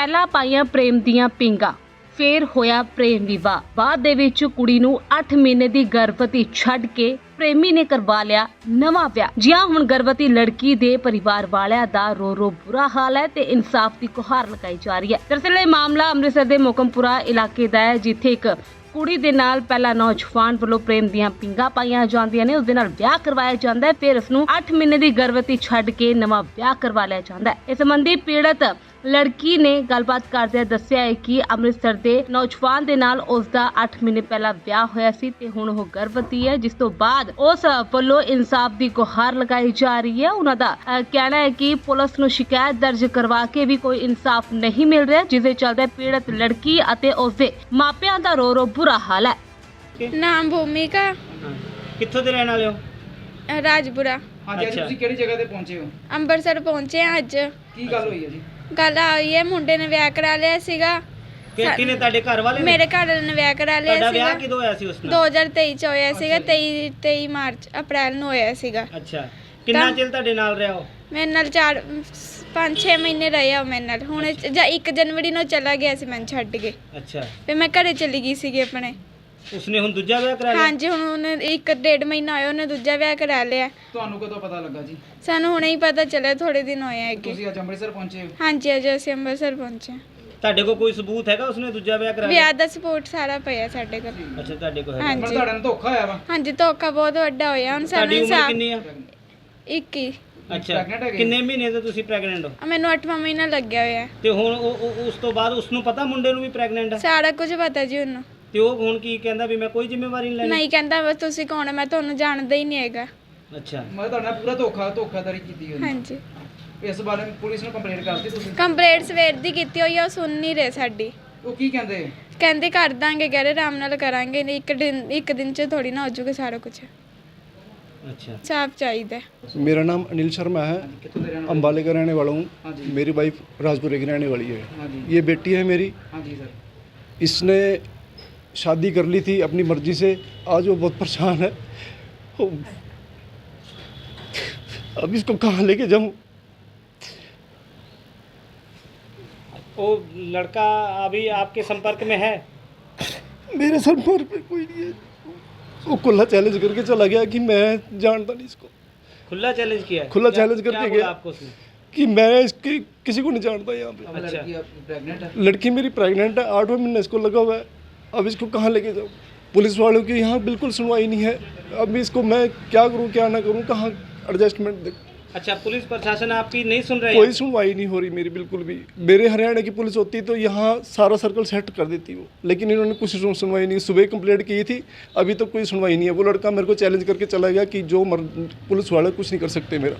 ਪਹਿਲਾਂ ਪਾਈਆਂ ਪ੍ਰੇਮ ਦੀਆਂ ਪਿੰਗਾ, ਫੇਰ ਹੋਇਆ ਪ੍ਰੇਮ ਵਿਵਾਹ। ਬਾਅਦ ਦੇ ਵਿੱਚ ਕੁੜੀ ਨੂੰ 8 ਮਹੀਨੇ ਦੀ ਗਰਭਵਤੀ ਛੱਡ ਕੇ ਪ੍ਰੇਮੀ ਨੇ ਕਰਵਾ ਲਿਆ ਨਵਾਂ ਵਿਆਹ। ਜਿਹਾ ਹੁਣ ਗਰਭਵਤੀ ਲੜਕੀ ਦੇ ਪਰਿਵਾਰ ਵਾਲਿਆਂ ਦਾ ਰੋ ਰੋ ਬੁਰਾ ਹਾਲ ਹੈ ਤੇ ਇਨਸਾਫ ਦੀ ਗੁਹਾਰ ਲਗਾਈ ਜਾ ਰਹੀ ਹੈ। ਦਰਅਸਲ ਇਹ ਮਾਮਲਾ ਅੰਮ੍ਰਿਤਸਰ ਦੇ ਮੋਕਮਪੁਰਾ ਇਲਾਕੇ ਦਾ ਹੈ, ਜਿੱਥੇ ਇੱਕ ਕੁੜੀ ਦੇ ਨਾਲ ਪਹਿਲਾ ਨੌਜਵਾਨ ਵੱਲੋਂ ਪ੍ਰੇਮ ਦੀਆਂ ਪਿੰਗਾ ਪਾਈਆਂ ਜਾਂਦੀਆਂ ਨੇ। ਉਸ ਦੇ ਨਾਲ ਵਿਆਹ ਕਰਵਾਇਆ ਜਾਂਦਾ ਹੈ, ਫਿਰ ਉਸ ਨੂੰ 8 ਮਹੀਨੇ ਦੀ ਗਰਭਵਤੀ ਛੱਡ ਕੇ ਨਵਾਂ ਵਿਆਹ ਕਰਵਾ ਲਿਆ ਜਾਂਦਾ ਹੈ। ਇਸ ਸੰਬੰਧੀ ਪੀੜਤ ਲੜਕੀ ਨੇ ਗੱਲਬਾਤ ਕਰਦਿਆਂ ਦੱਸਿਆ ਹੈ ਕਿ ਅੰਮ੍ਰਿਤਸਰ ਦੇ ਨੌਜਵਾਨ ਦੇ ਨਾਲ ਉਸ ਦਾ 8 ਮਹੀਨੇ ਪਹਿਲਾਂ ਵਿਆਹ ਹੋਇਆ ਸੀ ਤੇ ਹੁਣ ਉਹ ਗਰਭਵਤੀ ਹੈ ਜਿਸ ਤੋਂ ਬਾਅਦ ਉਸ ਵੱਲੋਂ ਇਨਸਾਫ ਦੀ ਗੁਹਾਰ ਲਗਾਈ ਜਾ ਰਹੀ ਹੈ। ਉਹਨਾਂ ਦਾ ਕਹਿਣਾ ਹੈ ਕਿ ਪੁਲਿਸ ਨੂੰ ਸ਼ਿਕਾਇਤ ਦਰਜ ਕਰਵਾ ਕੇ ਵੀ ਕੋਈ ਇਨਸਾਫ ਨਹੀਂ ਮਿਲ ਰਿਹਾ ਜਿਸ ਦੇ ਚਲਦੇ ਪੀੜਤ ਲੜਕੀ ਅਤੇ ਉਸ ਦੇ ਮਾਪਿਆਂ ਦਾ ਰੋ ਰੋ ਬੁਰਾ ਹਾਲ ਹੈ। ਨਾਮ ਭੂਮਿਕਾ। ਕਿੱਥੋਂ ਦੇ ਰਹਿਣ ਵਾਲੇ ਹੋ? ਰਾਜਪੁਰਾ। ਹਾਂਜੀ ਅੱਜ ਅੱਛਾ। ਤੁਸੀਂ ਕਿਹੜੀ ਜਗ੍ਹਾ ਤੇ ਪਹੁੰਚੇ ਹੋ? ਅੰਮ੍ਰਿਤਸਰ ਪਹੁੰਚੇ ਹਾਂ ਅੱਜ। ਕੀ ਗੱਲ ਹੋਈ ਹੈ ਜੀ? ਗੱਲ ਆਈ ਹੈ ਮੁੰਡੇ ਨੇ ਵਿਆਹ ਕਰਾ ਲਿਆ ਸੀਗਾ। ਕਿ ਕਿਨੇ ਤੁਹਾਡੇ ਘਰ ਵਾਲੇ ਨੇ? ਮੇਰੇ ਘਰ ਵਾਲੇ ਨੇ ਵਿਆਹ ਕਰਾ ਲਿਆ ਤੁਹਾਡਾ ਵਿਆਹ ਕਿਦੋਂ ਹੋਇਆ ਸੀ ਉਸ ਨਾਲ? 2023 ਚ ਹੋਇਆ ਸੀਗਾ 23 23 ਮਾਰਚ ਅਪ੍ਰੈਲ ਨੂੰ ਹੋਇਆ ਸੀਗਾ। ਅੱਛਾ। ਕਿੰਨਾ ਤਾਂ- ਚਿਰ ਤੁਹਾਡੇ ਨਾਲ ਰਿਹਾ ਉਹ? ਮੇਰੇ ਨਾਲ 4 5-6 ਮਹੀਨੇ ਰਹੇ ਆ ਉਹ ਮੇਰੇ ਨਾਲ। ਹੁਣ ਜਾਂ 1 ਜਨਵਰੀ ਨੂੰ ਚਲਾ ਗਿਆ ਸੀ ਮੈਨੂੰ ਛੱਡ ਕੇ। ਅੱਛਾ। ਫਿਰ ਮੈਂ ਘਰੇ ਚਲੀ ਗਈ ਸੀਗੀ ਆਪਣੇ। ਉਸਨੇ ਹੁਣ ਦੂਜਾ ਵਿਆਹ ਕਰਾ ਲਿਆ? ਹਾਂਜੀ ਹੁਣ ਉਹਨੇ ਇੱਕ ਡੇਢ ਮਹੀਨਾ ਹੋਇਆ ਉਹਨੇ ਦੂਜਾ ਵਿਆਹ ਕਰਾ ਲਿਆ। ਤੁਹਾਨੂੰ ਕਦੋਂ ਪਤਾ ਲੱਗਾ ਜੀ? ਸਾਨੂੰ ਹੁਣੇ ਹੀ ਪਤਾ ਚੱਲਿਆ ਥੋੜੇ ਦਿਨ ਹੋਏ ਹੈਗੇ ਤੁਸੀਂ ਅੱਜ ਅੰਮ੍ਰਿਤਸਰ ਪਹੁੰਚੇ ਹੋ? ਹਾਂਜੀ ਅੱਜ ਅਸੀਂ ਅੰਮ੍ਰਿਤਸਰ ਪਹੁੰਚੇ। ਤੁਹਾਡੇ ਕੋਲ ਕੋਈ ਸਬੂਤ ਹੈਗਾ ਉਸਨੇ ਦੂਜਾ ਵਿਆਹ ਕਰਾ ਲਿਆ? ਵਿਆਹ ਦਾ ਸਪੋਰਟ ਸਾਰਾ ਪਿਆ ਸਾਡੇ ਕੋਲ। ਅੱਛਾ ਤੁਹਾਡੇ ਕੋਲ ਹੈਗਾ। ਹਾਂਜੀ। ਪਰ ਤੁਹਾਡੇ ਨਾਲ ਧੋਖਾ ਹੋਇਆ ਵਾ? ਹਾਂਜੀ ਧੋਖਾ ਬਹੁਤ ਵੱਡਾ ਹੋਇਆ। ਹੁਣ ਸਾਨੂੰ ਤੁਹਾਡੀ ਉਮਰ ਇਨਸਾਫ ਕਿੰਨੀ ਆ? 21 ਅੱਛਾ Pregnant ਹੈਗੇ? ਕਿੰਨੇ ਮਹੀਨੇ ਤੋਂ ਤੁਸੀਂ ਪ੍ਰੈਗਨੈਂਟ ਹੋ? ਆ ਮੈਨੂੰ 8ਵਾਂ ਮਹੀਨਾ ਲੱਗਿਆ ਹੋਇਆ। ਤੇ ਹੁਣ ਉਹ ਉਹ- ਉਸ ਤੋਂ ਬਾਅਦ ਉਸ ਨੂੰ ਪਤਾ ਮੁੰਡੇ ਨੂੰ ਵੀ ਪ੍ਰੈਗਨੈਂਟ ਹੈ ਸਾਰਾ ਕੁਝ ਪਤਾ ਜੀ ਉਹਨੂੰ। ਤੇ ਉਹ ਹੁਣ ਕੀ ਕਹਿੰਦਾ ਵੀ ਮੈਂ ਕੋਈ ਜ਼ਿੰਮੇਵਾਰੀ ਨਹੀਂ ਲੈਣੀ ਨਹੀਂ ਕਹਿੰਦਾ ਬਸ ਤੁਸੀਂ ਕੌਣ ਹੈ ਮੈਂ ਤੁਹਾਨੂੰ ਜਾਣਦਾ ਹੀ ਨਹੀਂ ਹੈਗਾ ਅੱਛਾ ਮੈਂ ਤੁਹਾਡੇ ਨਾਲ ਪੂਰਾ ਧੋਖਾ ਧੋਖਾਦਾਰੀ ਕੀਤੀ ਹੋਈ ਹਾਂਜੀ ਇਸ ਬਾਰੇ ਪੁਲਿਸ ਨੂੰ ਕੰਪਲੇਂਟ ਕਰਤੀ ਤੁਸੀਂ ਕੰਪਲੇਂਟ ਸਵੇਰ ਦੀ ਕੀਤੀ ਹੋਈ ਆ ਉਹ ਸੁਣ ਨਹੀਂ ਰਹੇ ਸਾਡੀ ਉਹ ਕੀ ਕਹਿੰਦੇ ਕਹਿੰਦੇ ਕਰ ਦਾਂਗੇ ਕਹਿ ਰਹੇ ਆਰਾਮ ਨਾਲ ਕਰਾਂਗੇ ਨਹੀਂ ਇੱਕ ਦਿਨ ਇੱਕ ਦਿਨ ਚ ਥੋੜੀ ਨਾ ਹੋ ਜਾਊਗਾ ਸਾਰਾ ਕੁਝ ਅੱਛਾ ਸਾਫ ਚਾਹੀਦਾ ਹੈ। मेरा नाम अनिल शर्मा है ਕਿੱਥੋਂ ਦੇ ਰਹਿਣ ਵਾਲੇ अम्बाले का रहने वाला हूँ ਹਾਂਜੀ मेरी वाइफ राजपुरे की रहने वाली है ਹਾਂਜੀ ये बेटी है मेरी ਹਾਂਜੀ ਸਰ इसने शादी कर ली थी अपनी मर्ज़ी से आज वो बहुत परेशान है। वो- अब इसको कहाँ लेके जाऊँ? वो लड़का अभी आपके संपर्क में है? मेरे पर पे कोई नहीं है। वो खुला चैलेंज करके चला गया कि मैं जानता नहीं इसको। खुला चैलेंज किया है? खुला challenge करके गया। आपको उसने? कि मैं इसकी किसी को नहीं जानता यहाँ पे। अच्छा। लड़की अब प्रेग्नेंट है। लड़की मेरी प्रेग्नेंट है आठवें महीने इसको लगा हुआ है। अब इसको कहाँ लेके जाऊँ? पुलिस वालों की यहाँ बिल्कुल सुनवाई नहीं है। अब इसको मैं क्या करूँ क्या ना करूँ कहाँ एडजस्टमेंट दे अच्छा पुलिस प्रशासन आपकी नहीं सुन रही कोई सुनवाई नहीं हो रही मेरी बिल्कुल भी। मेरे हरियाणा की पुलिस होती तो यहाँ सारा सर्कल सेट कर देती वो। लेकिन इन्होंने कुछ सुनवाई नहीं। सुबह कंप्लेंट की थी अभी तो कोई सुनवाई नहीं है। वो लड़का मेरे को चैलेंज करके चला गया कि जो मर, पुलिस वाले कुछ नहीं कर सकते मेरा।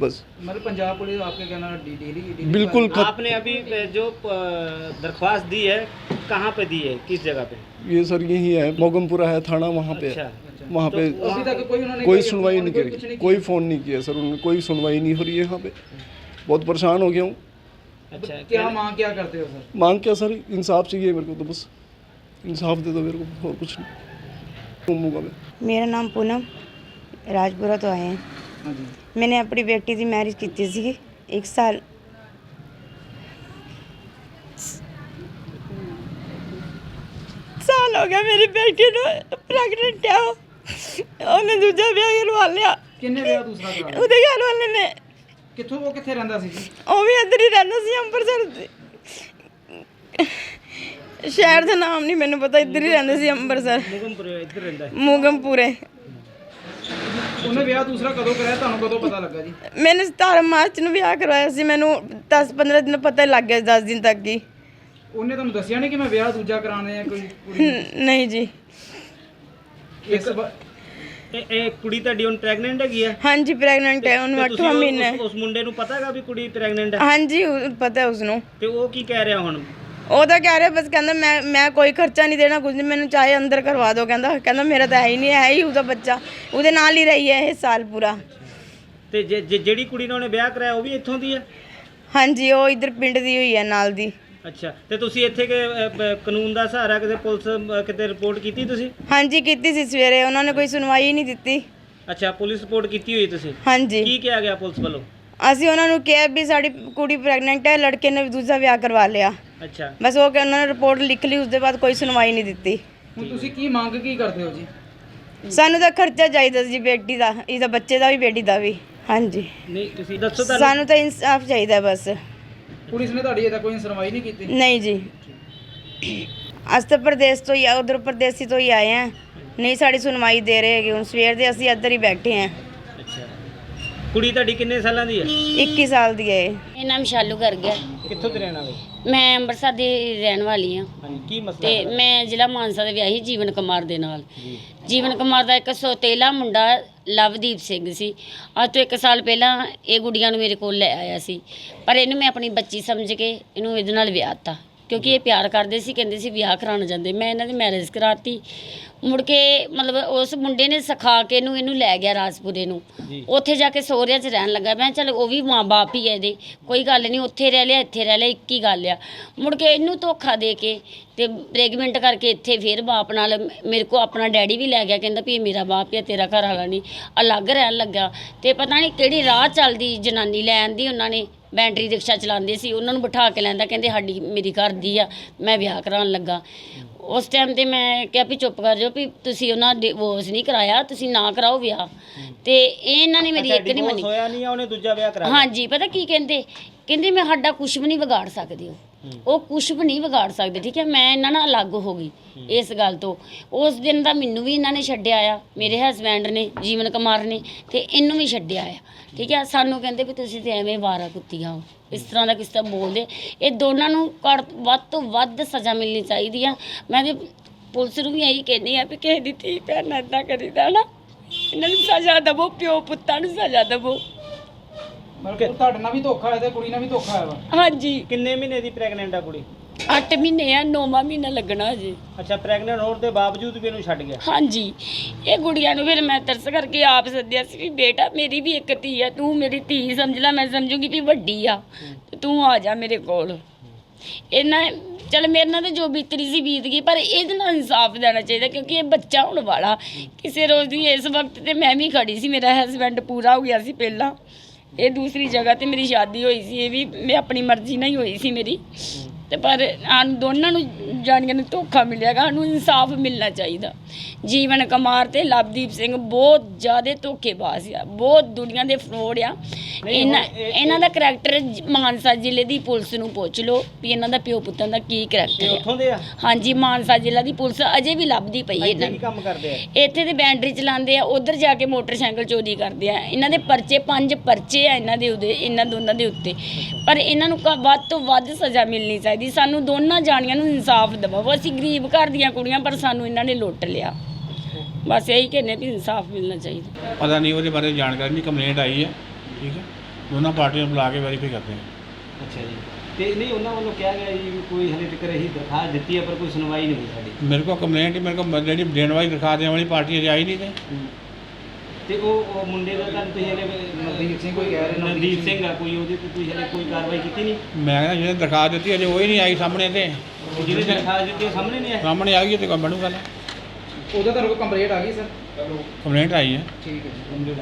बस। मतलब पंजाब पुलिस आपके कहना डेली डेली बिल्कुल आपने अभी जो दरख्वास्त दी है कहाँ पे दिए किस जगह पे? ये सर यही है मोगमपुरा है थाना वहाँ पे अच्छा, अच्छा, वहाँ तो पे कोई, कोई सुनवाई नहीं करी। कोई फ़ोन नहीं किया सर उन्होंने कोई सुनवाई नहीं हो रही है यहाँ पे। बहुत परेशान हो गया हूँ। अच्छा क्या मांग क्या करते हो सर? मांग क्या सर? इंसाफ चाहिए मेरे को तो बस। इंसाफ दे दो मेरे को और कुछ नहीं। मेरा नाम पूनम राजपुरा तो आए हैं। हाँ मैंने अपनी बेटी की मैरिज की थी एक साल ਸਾਲ ਹੋ ਗਿਆ ਮੇਰੀ ਬੇਟੀ ਨੂੰ ਪ੍ਰੈਗਨੈਂਟ ਆ ਉਹਨੇ ਦੂਜਾ ਵਿਆਹ ਕਰਵਾ ਲਿਆ। ਕਿੰਨੇ ਵਿਆਹ ਦੂਸਰਾ ਕਰਾਇਆ ਉਹਦੇ ਘਰ ਵਾਲੇ ਨੇ। ਕਿੱਥੋਂ ਉਹ ਕਿੱਥੇ ਰਹਿੰਦਾ ਸੀ ਉਹ ਵੀ ਇੱਧਰ ਹੀ ਰਹਿੰਦਾ ਸੀ ਅੰਮ੍ਰਿਤਸਰ ਦੇ। ਸ਼ਹਿਰ ਦਾ ਨਾਮ ਨਹੀਂ ਮੈਨੂੰ ਪਤਾ ਇੱਧਰ ਹੀ ਰਹਿੰਦੇ ਸੀ ਅੰਮ੍ਰਿਤਸਰ। ਮੁਗਮਪੁਰੇ ਇੱਧਰ ਰਹਿੰਦਾ ਮੁਗਮਪੁਰੇ ਉਹਨੇ ਵਿਆਹ ਦੂਸਰਾ ਕਦੋਂ ਕਰਾਇਆ? ਤੁਹਾਨੂੰ ਕਦੋਂ ਪਤਾ ਲੱਗਾ ਜੀ? ਮੈਨੇ 17 ਮਾਰਚ ਨੂੰ ਵਿਆਹ ਕਰਵਾਇਆ ਸੀ। ਮੈਨੂੰ 10 15 ਦਿਨ ਪਤਾ ਹੀ ਲੱਗ ਗਿਆ ਸੀ, 10 ਦਿਨ ਤੱਕ ਹੀ। ਉਹਨੇ ਤੁਹਾਨੂੰ ਦੱਸਿਆ ਨਹੀਂ ਕਿ ਮੈਂ ਵਿਆਹ ਦੂਜਾ ਕਰਾਣੇ ਆ ਕੋਈ ਕੁੜੀ ਨਹੀਂ ਜੀ। ਇਸ ਵਾ- ਇਹ ਇਹ ਕੁੜੀ ਤੁਹਾਡੀ ਹੁਣ ਪ੍ਰੈਗਨੈਂਟ ਹੈਗੀ ਹੈ ਹਾਂਜੀ ਪ੍ਰੈਗਨੈਂਟ ਹੈ ਉਹਨੂੰ ਤੇ ਤੁਸੀਂ 8ਵਾਂ ਉਹ- ਮਹੀਨਾ ਹੈ। ਉਸ- ਉਸ ਮੁੰਡੇ ਨੂੰ ਪਤਾ ਹੈਗਾ ਵੀ ਕੁੜੀ ਪ੍ਰੈਗਨੈਂਟ ਹੈ? ਹਾਂਜੀ ਉਹ ਪਤਾ ਹੈ ਉਸਨੂੰ। ਤੇ ਉਹ ਕੀ ਕਹਿ ਰਿਹਾ ਹੁਣ? ਉਹ ਤਾਂ ਕਹਿ ਰਿਹਾ ਬਸ ਕਹਿੰਦਾ ਮੈਂ ਮੈਂ ਕੋਈ ਖਰਚਾ ਨਹੀਂ ਦੇਣਾ ਕੁਝ ਨਹੀਂ ਮੈਨੂੰ ਚਾਹੇ ਅੰਦਰ ਕਰਵਾ ਦਿਓ ਕਹਿੰਦਾ। ਕਹਿੰਦਾ ਮੇਰਾ ਤਾਂ ਹੈ ਹੀ ਨਹੀਂ ਹੈ ਹੀ ਉਹਦਾ ਬੱਚਾ। ਉਹਦੇ ਨਾਲ ਹੀ ਰਹੀ ਹੈ ਇਹ ਸਾਲ ਪੂਰਾ। ਤੇ ਜੇ- ਜੇ- ਜਿਹੜੀ ਕੁੜੀ ਨਾਲ ਉਹਨੇ ਵਿਆਹ ਕਰਾਇਆ ਉਹ ਵੀ ਇੱਥੋਂ ਦੀ ਹੈ? ਹਾਂਜੀ ਉਹ ਇਧਰ ਪਿੰਡ ਦੀ ਹੋਈ ਹੈ ਨਾਲ ਦੀ। ਅੱਛਾ ਤੇ ਤੁਸੀਂ ਇੱਥੇ ਕਿ ਅ, ਬ- ਕਾਨੂੰਨ ਦਾ ਸਹਾਰਾ ਕਿਤੇ ਪੁਲਿਸ ਅ, ਕਿਤੇ ਰਿਪੋਰਟ ਕੀਤੀ ਤੁਸੀਂ? ਹਾਂਜੀ ਕੀਤੀ ਸੀ ਸਵੇਰੇ ਉਹਨਾਂ ਨੇ ਕੋਈ ਸੁਣਵਾਈ ਨਹੀਂ ਦਿੱਤੀ। ਅੱਛਾ ਪੁਲਿਸ ਰਿਪੋਰਟ ਕੀਤੀ ਹੋਈ ਤੁਸੀਂ? ਹਾਂਜੀ। ਕੀ ਕਿਹਾ ਗਿਆ ਪੁਲਿਸ ਵੱਲੋਂ? ਅਸੀਂ ਉਹਨਾਂ ਨੂੰ ਕਿਹਾ ਵੀ ਸਾਡੀ ਕੁੜੀ ਪ੍ਰੈਗਨੈਂਟ ਹੈ ਲੜਕੇ ਨੇ ਦੂਜਾ ਵਿਆਹ ਕਰਵਾ ਲਿਆ। ਅੱਛਾ। ਬਸ ਉਹ ਕਿ ਉਹਨਾਂ ਨੇ ਰਿਪੋਰਟ ਲਿਖ ਲਈ ਉਸ ਦੇ ਬਾਅਦ ਕੋਈ ਸੁਣਵਾਈ ਨਹੀਂ ਦਿੱਤੀ। ਹੁਣ ਤੁਸੀਂ ਕੀ ਮੰਗ ਕੀ ਕਰਦੇ ਹੋ ਜੀ? ਸਾਨੂੰ ਤਾਂ ਖਰਚਾ ਚਾਹੀਦਾ ਸੀ ਜੀ ਬੇਟੀ ਦਾ ਇਹਦਾ ਬੱਚੇ ਦਾ ਵੀ ਬੇਟੀ ਦਾ ਵੀ। ਹਾਂਜੀ। ਨਹੀਂ ਤੁਸੀਂ ਦੱਸੋ ਤੁਹਾਨੂੰ। ਸਾਨੂੰ ਤਾਂ ਇਨਸਾਫ ਚਾਹੀਦਾ ਬਸ। ਪੁਲਿਸ ਨੇ ਤੁਹਾਡੀ ਇਹਦਾ ਕੋਈ ਸੁਣਵਾਈ ਨਹੀਂ ਕੀਤੀ? ਨਹੀਂ ਜੀ। ਅਸ ਤਾਂ ਪ੍ਰਦੇਸ਼ ਤੋਂ ਹੀ ਆ ਉਧਰ ਪ੍ਰਦੇਸੀ ਤੋਂ ਹੀ ਆਏ ਆ। ਨਹੀਂ ਸਾਡੀ ਸੁਣਵਾਈ ਦੇ ਰਹੇ ਹੈਗੇ ਹੁਣ ਸਵੇਰ ਦੇ ਅਸੀਂ ਇੱਧਰ ਹੀ ਬੈਠੇ ਆ। ਅੱਛਾ। ਕੁੜੀ ਤੁਹਾਡੀ ਕਿੰਨੇ ਸਾਲਾਂ ਦੀ ਹੈ? 21 ਸਾਲ ਦੀ ਹੈ ਇਹ। ਇਹ ਨਾਮ ਸ਼ਾਲੂ ਕਰ ਗਿਆ। ਕਿੱਥੋਂ ਦੇ ਰਹਿਣ ਵਾਲੇ? ਮੈਂ ਅੰਮ੍ਰਿਤਸਰ ਦੀ ਰਹਿਣ ਵਾਲੀ ਹਾਂ। ਹਾਂਜੀ ਕੀ ਮਸਲਾ ਤੇ ਹੈ ਮੈਂ ਜ਼ਿਲ੍ਹਾ ਮਾਨਸਾ ਦੇ ਵਿਆਹੀ ਜੀਵਨ ਕੁਮਾਰ ਦੇ ਨਾਲ। ਜੀ। ਜੀਵਨ ਕੁਮਾਰ ਦਾ ਇੱਕ ਸੋਤੇਲਾ ਮੁੰਡਾ ਲਵਦੀਪ ਸਿੰਘ ਸੀ। ਅੱਜ ਤੋਂ ਇੱਕ ਸਾਲ ਪਹਿਲਾਂ ਇਹ ਗੁੱਡੀਆਂ ਨੂੰ ਮੇਰੇ ਕੋਲ ਲੈ ਆਇਆ ਸੀ। ਪਰ ਇਹਨੂੰ ਮੈਂ ਆਪਣੀ ਬੱਚੀ ਸਮਝ ਕੇ ਇਹਨੂੰ ਇਹਦੇ ਨਾਲ ਵਿਆਹ ਤਾ ਕਿਉਂਕਿ ਇਹ ਪਿਆਰ ਕਰਦੇ ਸੀ ਕਹਿੰਦੇ ਸੀ ਵਿਆਹ ਕਰਾਉਣ ਜਾਂਦੇ। ਮੈਂ ਇਹਨਾਂ ਦੀ ਮੈਰਿਜ ਕਰਾਤੀ। ਮੁੜ ਕੇ ਮਤਲਬ ਉਸ ਮੁੰਡੇ ਨੇ ਸਿਖਾ ਕੇ ਇਹਨੂੰ ਇਹਨੂੰ ਲੈ ਗਿਆ ਰਾਜਪੁਰੇ ਨੂੰ। ਉੱਥੇ ਜਾ ਕੇ ਸਹੁਰਿਆਂ 'ਚ ਰਹਿਣ ਲੱਗਾ। ਮੈਂ ਚਲ ਉਹ ਵੀ ਮਾਂ-ਬਾਪ ਹੀ ਹੈ ਇਹਦੇ। ਕੋਈ ਗੱਲ ਨਹੀਂ ਉੱਥੇ ਰਹਿ ਲਿਆ ਇੱਥੇ ਰਹਿ ਲਿਆ ਇੱਕ ਹੀ ਗੱਲ ਆ। ਮੁੜ ਕੇ ਇਹਨੂੰ ਧੋਖਾ ਦੇ ਕੇ ਤੇ ਪ੍ਰੈਗਨੈਂਟ ਕਰਕੇ ਇੱਥੇ ਫੇਰ ਬਾਪ ਨਾਲ ਮੇਰੇ ਕੋ ਆਪਣਾ ਡੈਡੀ ਵੀ ਲੈ ਗਿਆ। ਕਹਿੰਦਾ ਵੀ ਇਹ ਮੇਰਾ ਬਾਪ ਹੈ ਤੇਰਾ ਘਰ ਵਾਲਾ ਨਹੀਂ। ਅਲੱਗ ਰਹਿਣ ਲੱਗਾ। ਤੇ ਪਤਾ ਨਹੀਂ ਕਿਹੜੀ ਰਾਹ ਚੱਲਦੀ ਜਨਾਨੀ ਲੈ ਆਂਦੀ ਉਹਨਾਂ ਨੇ। ਬੈਟਰੀ ਰਿਕਸ਼ਾ ਚਲਾਉਂਦੇ ਸੀ ਉਹਨਾਂ ਨੂੰ ਬਿਠਾ ਕੇ ਲੈਂਦਾ ਕਹਿੰਦੇ ਸਾਡੀ ਮੇਰੀ ਘਰ ਦੀ ਆ ਮੈਂ ਵਿਆਹ ਕਰਾਉਣ ਲੱਗਾ। ਉਸ ਟਾਈਮ ਤੇ ਮੈਂ ਕਿਹਾ ਵੀ ਚੁੱਪ ਕਰ ਜਾਓ ਵੀ ਤੁਸੀਂ ਉਹਨਾਂ ਡਿਵੋਰਸ ਨਹੀਂ ਕਰਾਇਆ ਤੁਸੀਂ ਨਾ ਕਰਾਓ ਵਿਆਹ। ਤੇ ਇਹਨਾਂ ਨੇ ਮੇਰੀ ਇੱਕ ਨਹੀਂ ਮੰਨੀ। ਹੋਇਆ ਨਹੀਂ ਆ ਉਹਨੇ ਦੂਜਾ ਵਿਆਹ ਹਾਂਜੀ ਪਤਾ ਕੀ ਕਹਿੰਦੇ? ਕਹਿੰਦੇ ਮੈਂ ਸਾਡਾ ਕੁਝ ਵੀ ਨਹੀਂ ਵਿਗਾੜ ਸਕਦੇ ਹੋ। ਉਹ ਕੁਝ ਵੀ ਨਹੀਂ ਵਿਗਾੜ ਸਕਦੇ ਠੀਕ ਹੈ? ਮੈਂ ਇਹਨਾਂ ਨਾਲ ਅਲੱਗ ਹੋ ਗਈ ਇਸ ਗੱਲ ਤੋਂ। ਉਸ ਦਿਨ ਦਾ ਮੈਨੂੰ ਵੀ ਇਹਨਾਂ ਨੇ ਛੱਡਿਆ ਆ ਮੇਰੇ ਹਸਬੈਂਡ ਨੇ ਜੀਵਨ ਕੁਮਾਰ ਨੇ ਤੇ ਇਹਨੂੰ ਵੀ ਛੱਡਿਆ ਆ। ਠੀਕ ਹੈ? ਸਾਨੂੰ ਕਹਿੰਦੇ ਵੀ ਤੁਸੀਂ ਤੇ ਐਵੇਂ ਵਾਰਾ ਕੁੱਤੀਆਂ ਹੋ। ਇਸ ਤਰ੍ਹਾਂ ਦਾ ਕਿਸ ਤਰ੍ਹਾਂ ਬੋਲਦੇ। ਇਹ ਦੋਨਾਂ ਨੂੰ ਘੱਟ ਵੱਧ ਤੋਂ ਵੱਧ ਸਜ਼ਾ ਮਿਲਣੀ ਚਾਹੀਦੀ ਆ। ਮੈਂ ਤੇ ਪੁਲਿਸ ਨੂੰ ਵੀ ਇਹੀ ਕਹਿੰਦੀ ਆ ਵੀ ਕਿਸੇ ਦੀ ਧੀ ਭੈਣ ਨਾਲ ਏਦਾਂ ਕਰੀਦਾ ਨਾ ਇਹਨਾਂ ਨੂੰ ਸਜ਼ਾ ਦੇਵੋ ਪਿਓ ਪੁੱਤਾਂ ਨੂੰ ਸਜ਼ਾ ਦੇਵੋ। ਮਤਲਬ ਤੁਹਾਡੇ ਨਾਲ ਵੀ ਧੋਖਾ ਹੋਇਆ ਤੇ ਕੁੜੀ ਨਾਲ ਵੀ ਧੋਖਾ ਹੋਇਆ ਵਾ? ਹਾਂਜੀ। ਕਿੰਨੇ ਮਹੀਨੇ ਦੀ ਪ੍ਰੈਗਨੈਂਟ ਆ ਕੁੜੀ? 8 ਮਹੀਨੇ ਆ 9ਵਾਂ ਮਹੀਨਾ ਲੱਗਣਾ ਜੀ ਅੱਛਾ ਪ੍ਰੈਗਨੈਂਟ ਹੋਣ ਦੇ ਬਾਵਜੂਦ ਵੀ ਇਹਨੂੰ ਛੱਡ ਗਿਆ? ਹਾਂਜੀ। ਇਹ ਗੁੜੀਆਂ ਨੂੰ ਫਿਰ ਮੈਂ ਤਰਸ ਕਰਕੇ ਆਪ ਸੱਦਿਆ ਸੀ ਵੀ ਬੇਟਾ ਮੇਰੀ ਵੀ ਇੱਕ ਧੀ ਆ ਤੂੰ ਮੇਰੀ ਧੀ ਸਮਝ ਲੈ ਮੈਂ ਸਮਝੂਗੀ ਵੀ ਵੱਡੀ ਆ। ਤੇ ਤੂੰ ਆ ਜਾ ਮੇਰੇ ਕੋਲ। ਇਹਨਾਂ ਚਲ ਮੇਰੇ ਨਾਲ ਤਾਂ ਜੋ ਬੀਤਰੀ ਸੀ ਬੀਤ ਗਈ ਪਰ ਇਹਦੇ ਨਾਲ ਇਨਸਾਫ ਦੇਣਾ ਚਾਹੀਦਾ ਕਿਉਂਕਿ ਇਹ ਬੱਚਾ ਹੋਣ ਵਾਲਾ। ਕਿਸੇ ਰੋਜ਼ ਦੀ ਇਸ ਵਕਤ ਤੇ ਮੈਂ ਵੀ ਖੜੀ ਸੀ ਮੇਰਾ ਹਸਬੈਂਡ ਪੂਰਾ ਹੋ ਗਿਆ ਸੀ ਪਹਿਲਾਂ। ਇਹ ਦੂਸਰੀ ਜਗ੍ਹਾ ਤੇ ਮੇਰੀ ਸ਼ਾਦੀ ਹੋਈ ਸੀ, ਇਹ ਵੀ ਮੈਂ ਆਪਣੀ ਮਰਜ਼ੀ ਨਾਲ ਹੀ ਹੋਈ ਸੀ ਮੇਰੀ। ਤੇ ਪਰ ਸਾਨੂੰ ਦੋਨਾਂ ਨੂੰ ਜਾਣੀਆਂ ਨੂੰ ਧੋਖਾ ਮਿਲਿਆਗਾ ਸਾਨੂੰ ਇਨਸਾਫ ਮਿਲਣਾ ਚਾਹੀਦਾ। ਜੀਵਨ ਕੁਮਾਰ ਤੇ ਲਵਦੀਪ ਸਿੰਘ ਬਹੁਤ ਜ਼ਿਆਦਾ ਧੋਖੇਬਾਜ਼ ਆ ਬਹੁਤ ਦੁਨੀਆ ਦੇ ਫਰੋਡ ਆ। ਇਹਨਾਂ ਇਹਨਾਂ ਦਾ ਕਰੈਕਟਰ ਮਾਨਸਾ ਜ਼ਿਲ੍ਹੇ ਦੀ ਪੁਲਿਸ ਨੂੰ ਪੁੱਛ ਲਓ ਵੀ ਇਹਨਾਂ ਦਾ ਪਿਓ ਪੁੱਤਾਂ ਦਾ ਕੀ ਕਰੈਕਟਰ ਆ। ਉੱਥੋਂ ਦੇ ਆ? ਹਾਂਜੀ ਮਾਨਸਾ ਜ਼ਿਲ੍ਹਾ ਦੀ ਪੁਲਿਸ ਅਜੇ ਵੀ ਲੱਭਦੀ ਪਈ ਹੈ ਇਹਨਾਂ ਕੀ ਨੂੰ। ਕੰਮ ਕਰਦੇ ਆ? ਇੱਥੇ ਤੇ ਬੈਟਰੀ ਚਲਾਉਂਦੇ ਆ ਉਧਰ ਜਾ ਕੇ ਮੋਟਰਸਾਈਕਲ ਚੋਰੀ ਕਰਦੇ ਆ। ਇਹਨਾਂ ਦੇ ਪਰਚੇ ਪੰਜ ਪਰਚੇ ਆ ਇਹਨਾਂ ਦੇ ਉਹਦੇ ਇਹਨਾਂ ਦੋਨਾਂ ਦੇ ਉੱਤੇ। ਪਰ ਇਹਨਾਂ ਨੂੰ ਕ- ਵੱਧ ਤੋਂ ਵੱਧ ਸਜ਼ਾ ਮਿਲਣੀ ਚਾਹੀਦੀ ਸਾਨੂੰ ਦੋਨਾਂ ਜਾਣੀਆਂ ਨੂੰ ਇਨਸਾਫ ਦਿਵਾਓ ਅਸੀਂ ਗਰੀਬ ਘਰ ਦੀਆਂ ਕੁੜੀਆਂ ਪਰ ਸਾਨੂੰ ਇਹਨਾਂ ਨੇ ਲੁੱਟ ਲਿਆ। ਬਸ ਇਹੀ ਕਹਿੰਦੇ ਵੀ ਇਨਸਾਫ ਮਿਲਣਾ ਚਾਹੀਦਾ। ਪਤਾ ਨਹੀਂ ਉਹਦੇ ਬਾਰੇ ਜਾਣਕਾਰੀ ਨਹੀਂ ਕੰਪਲੇਂਟ ਆਈ ਹੈ। ਠੀਕ ਹੈ? ਦੋਨਾਂ ਪਾਰਟੀਆਂ ਨੂੰ ਬੁਲਾ ਕੇ ਵੈਰੀਫਾਈ ਕਰਦੇ ਹਾਂ। ਅੱਛਾ ਜੀ। ਤੇ ਨਹੀਂ ਉਹਨਾਂ ਵੱਲੋਂ ਕਿਹਾ ਗਿਆ ਜੀ ਵੀ ਕੋਈ ਹਲੇ ਤੱਕ ਇਹੀ ਦਰਖਾਸਤ ਦਿੱਤੀ ਹੈ ਪਰ ਕੋਈ ਸੁਣਵਾਈ ਨਹੀਂ ਹੋਈ ਸਾਡੀ। ਮੇਰੇ ਕੋਲ ਕੰਪਲੇਂਟ ਹੀ ਮੇਰੇ ਕੋਲ ਜਿਹੜੀ ਦੇਣ ਵਾਲੀ ਦਿਖਾ ਦੇਣ ਵਾਲੀ ਪਾਰਟੀ ਅਜੇ ਆਈ ਨਹੀਂ ਤੇ। ਤੇ ਉਹ ਉਹ ਮੁੰਡੇ ਦਾ ਤਾਂ ਤੁਸੀਂ ਹਲੇ ਨਵਦੀਪ ਸਿੰਘ ਕੋਈ ਕਹਿ ਰਹੇ ਨਵਦੀਪ ਸਿੰਘ ਆ ਕੋਈ ਉਹਦੇ ਤੇ ਤੁਸੀਂ ਹਲੇ ਕੋਈ ਕਾਰਵਾਈ ਕੀਤੀ ਨਹੀਂ? ਮੈਂ ਕਹਿੰਦਾ ਜਿਹਨੇ ਦਿਖਾ ਦਿੱਤੀ ਅਜੇ ਉਹ ਹੀ ਨਹੀਂ ਆਈ ਸਾਹਮਣੇ ਤੇ। ਜਿਹਨੇ ਦਰਖਾਸਤ ਦਿੱਤੀ ਉਹ ਸਾਹਮਣੇ ਨਹੀਂ ਆਇਆ ਸਾਹਮਣੇ ਆ ਗਈ ਤੇ ਕੋਈ ਬਣੂ ਗੱਲ? ਉਹਦਾ ਤੁਹਾਨੂੰ ਕੋਈ ਕੰਪਲੇਂਟ ਆ ਗਈ ਸਰ ਕੰਪਲੇਂਟ ਆਈ ਹੈ। ਠੀਕ ਹੈ ਜੀ